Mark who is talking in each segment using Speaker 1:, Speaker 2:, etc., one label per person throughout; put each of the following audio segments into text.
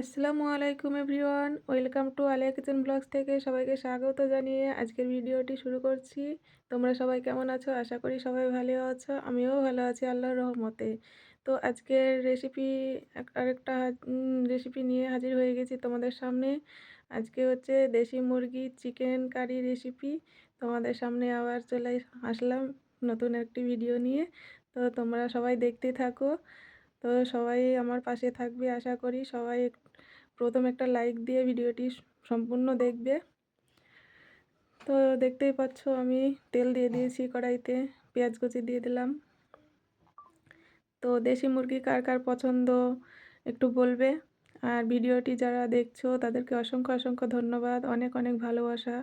Speaker 1: আসসালামু আলাইকুম everyone, welcome to Aliya kitchen blogs থেকে সবাইকে স্বাগত জানিয়ে আজকের ভিডিওটি শুরু করছি। তোমরা সবাই কেমন আছো? আশা করি সবাই ভালো আছো, আমিও ভালো আছি আল্লাহর রহমতে। তো আজকের রেসিপি আরেকটা রেসিপি নিয়ে হাজির হয়ে গেছি তোমাদের সামনে। আজকে হচ্ছে দেশি মুরগি চিকেন কারি রেসিপি তোমাদের সামনে আবার চলে আসলাম নতুন একটি ভিডিও নিয়ে। তো তোমরা সবাই দেখতে থাকো। তো সবাই আমার পাশে থাকবে, আশা করি সবাই প্রথম একটা লাইক দিয়ে ভিডিওটি সম্পূর্ণ দেখবে। তো দেখতেই পাচ্ছ আমি তেল দিয়ে দিয়েছি কড়াইতে, পেঁয়াজ কুচি দিয়ে দিলাম। তো দেশি মুরগি কার কার পছন্দ একটু বলবে। আর ভিডিওটি যারা দেখছ, তাদেরকে অসংখ্য অসংখ্য ধন্যবাদ। অনেক অনেক ভালোবাসা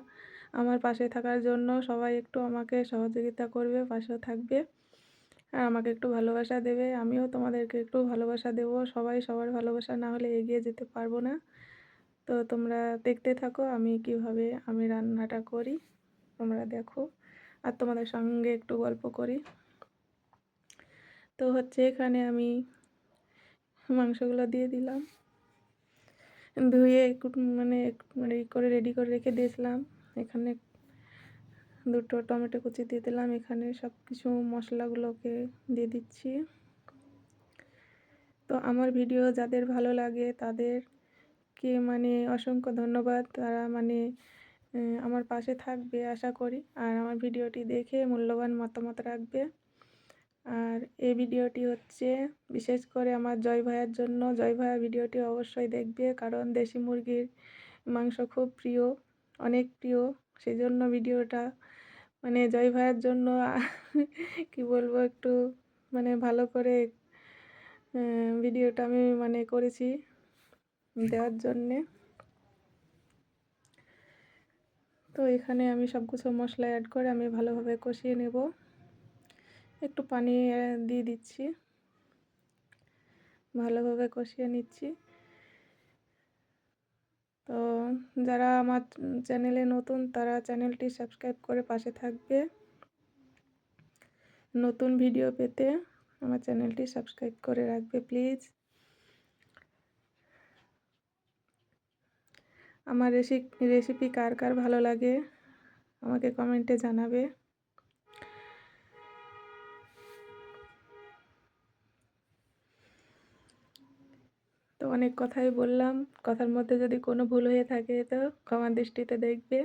Speaker 1: আমার পাশে থাকার জন্য। সবাই একটু আমাকে সহযোগিতা করবে পাশেও থাকবে। আর আমাকে একটু ভালোবাসা দেবে, আমিও তোমাদেরকে একটু ভালোবাসা দেবো, সবাই সবার ভালোবাসা না হলে এগিয়ে যেতে পারব না। তো তোমরা দেখতে থাকো আমি কীভাবে আমি রান্নাটা করি, তোমরা দেখো। আর তোমাদের সঙ্গে একটু গল্প করি। তো হচ্ছে এখানে আমি মাংসগুলো দিয়ে দিলাম। ধুয়ে মানে মানে করে রেডি করে রেখে দিয়েছিলাম। এখানে দুটো টমেটো কুচি দিয়ে দিলাম, এখানে সব কিছু মশলাগুলোকে দিয়ে দিচ্ছি। তো আমার ভিডিও যাদের ভালো লাগে তাদেরকে মানে অসংখ্য ধন্যবাদ, তারা মানে আমার পাশে থাকবে আশা করি, আর আমার ভিডিওটি দেখে মূল্যবান মতামত রাখবে। আর এই ভিডিওটি হচ্ছে বিশেষ করে আমার জয় ভাইয়ের জন্য। জয় ভাইয়া ভিডিওটি অবশ্যই দেখবে, কারণ দেশি মুরগির মাংস খুব প্রিয়, অনেক প্রিয়। সেই জন্য ভিডিওটা মানে জয় ভাইয়ের জন্য কি বলব একটু মানে ভালো করে ভিডিওটা আমি মানে করেছি দেওয়ার জন্যে। তো এখানে আমি সব কিছু মশলা অ্যাড করে আমি ভালোভাবে কষিয়ে নেব। একটু পানি দিয়ে দিচ্ছি। ভালোভাবে কষিয়ে নিচ্ছি। তো যারা আমার চ্যানেলে নতুন, তারা চ্যানেলটি সাবস্ক্রাইব করে পাশে থাকবে। নতুন ভিডিও পেতে আমার চ্যানেলটি সাবস্ক্রাইব করে রাখবে, প্লিজ। আমার রেসিপি রেসিপি কার কার ভালো লাগে, আমাকে কমেন্টে জানাবে। তো অনেক কথাই বললাম। কথার মধ্যে যদি কোনো ভুল হয়ে থাকে তো ক্ষমার দৃষ্টিতে দেখবে।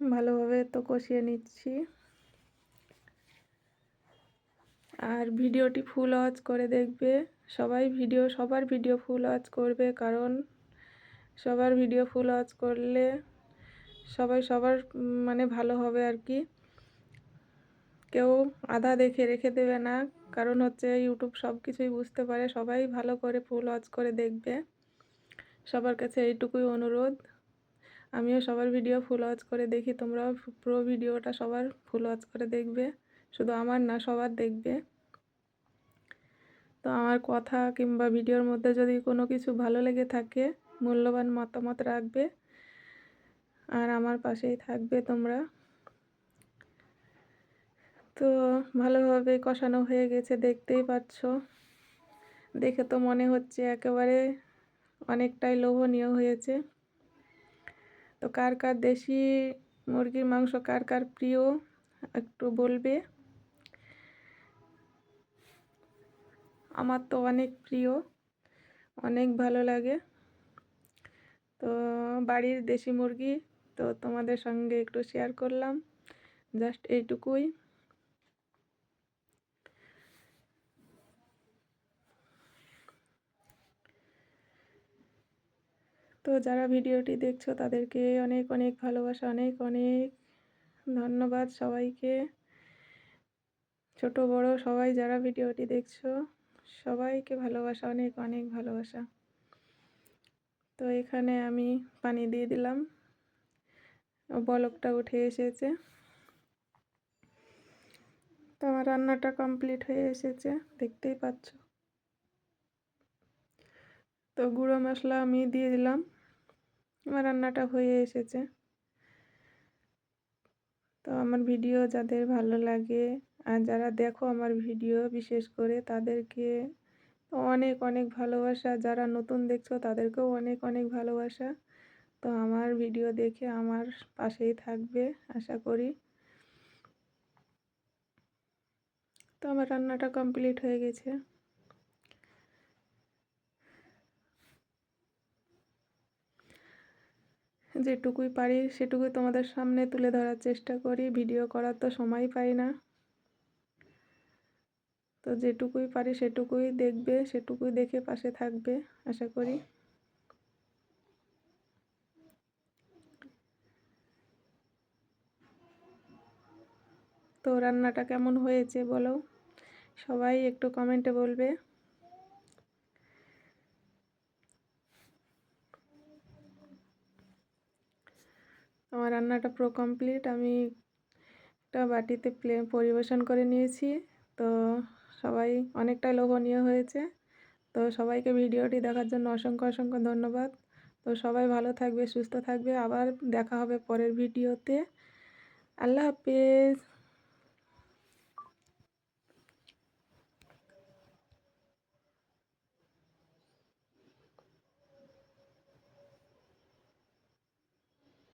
Speaker 1: ভালোভাবে তো কষিয়ে নিচ্ছি। আর ভিডিওটি ফুল ওয়াচ করে দেখবে। সবাই ভিডিও, সবার ভিডিও ফুল ওয়াচ করবে কারণ সবার ভিডিও ফুল ওয়াচ করলে সবাই সবার মানে ভালো হবে আর কি। কেউ আধা দেখে রেখে দেবে না, কারণ হচ্ছে ইউটিউব সব কিছুই বুঝতে পারে, সবাই ভালো করে ফুল ওয়াচ করে দেখবে। সবার কাছে এইটুকুই অনুরোধ। আমিও সবার ভিডিও ফুল ওয়াচ করে দেখি, তোমরাও পুরো ভিডিওটা সবার ফুল ওয়াচ করে দেখবে। শুধু আমার না, সবার দেখবে। তো আমার কথা কিংবা ভিডিওর মধ্যে যদি কোনো কিছু ভালো লেগে থাকে, মূল্যবান মতামত রাখবে আর আমার পাশেই থাকবে তোমরা। তো ভালোভাবে কষানো হয়ে গেছে, দেখতেই পাচ্ছ। দেখে তো মনে হচ্ছে একেবারে অনেকটাই লোভনীয় হয়েছে। তো কার কার দেশি মুরগির মাংস কার কার প্রিয়, একটু বলবে? আমার তো অনেক প্রিয়, অনেক ভালো লাগে। তো বাড়ির দেশি মুরগি তো তোমাদের সঙ্গে একটু শেয়ার করলাম। জাস্ট এইটুকুই। তো যারা ভিডিওটি দেখছ, তাদেরকে অনেক অনেক ভালোবাসা, অনেক অনেক ধন্যবাদ সবাইকে। ছোট, বড় সবাই যারা ভিডিওটি দেখছ, সবাইকে ভালোবাসা, অনেক অনেক ভালোবাসা। তো এখানে আমি পানি দিয়ে দিলাম। বলকটা উঠে এসেছে। তো আমার রান্নাটা কমপ্লিট হয়ে এসেছে, দেখতেই পাচ্ছ। তো গুঁড়ো মশলা আমি দিয়ে দিলাম, আমার রান্নাটা হয়ে এসেছে। তো আমার ভিডিও যাদের ভালো লাগে, আর যারা দেখো আমার ভিডিও বিশেষ করে, তাদেরকে অনেক অনেক ভালোবাসা। যারা নতুন দেখছ, তাদেরকেও অনেক অনেক ভালোবাসা। তো আমার ভিডিও দেখে আমার পাশেই থাকবে, আশা করি। তো আমার রান্নাটা কমপ্লিট হয়ে গেছে। যেটুকুই পারি সেটুকুই তোমাদের সামনে তুলে ধরার চেষ্টা করি। ভিডিও করার তো সময় পাই না। তো যেটুকুই পারি সেটুকুই দেখবে, সেটুকুই দেখে পাশে থাকবে, আশা করি। তো রান্নাটা কেমন হয়েছে বলো? সবাই একটু কমেন্টে বলবে। আমার রান্নাটা পুরো কমপ্লিট আমি একটা বাটিতে প্লে পরিবেশন করে নিয়েছি। তো সবাই অনেকটাই লোভনীয় হয়েছে। তো সবাইকে ভিডিওটি দেখার জন্য অসংখ্য অসংখ্য ধন্যবাদ। তো সবাই ভালো থাকবে, সুস্থ থাকবে। আবার দেখা হবে পরের ভিডিওতে। আল্লাহ হাফেজ।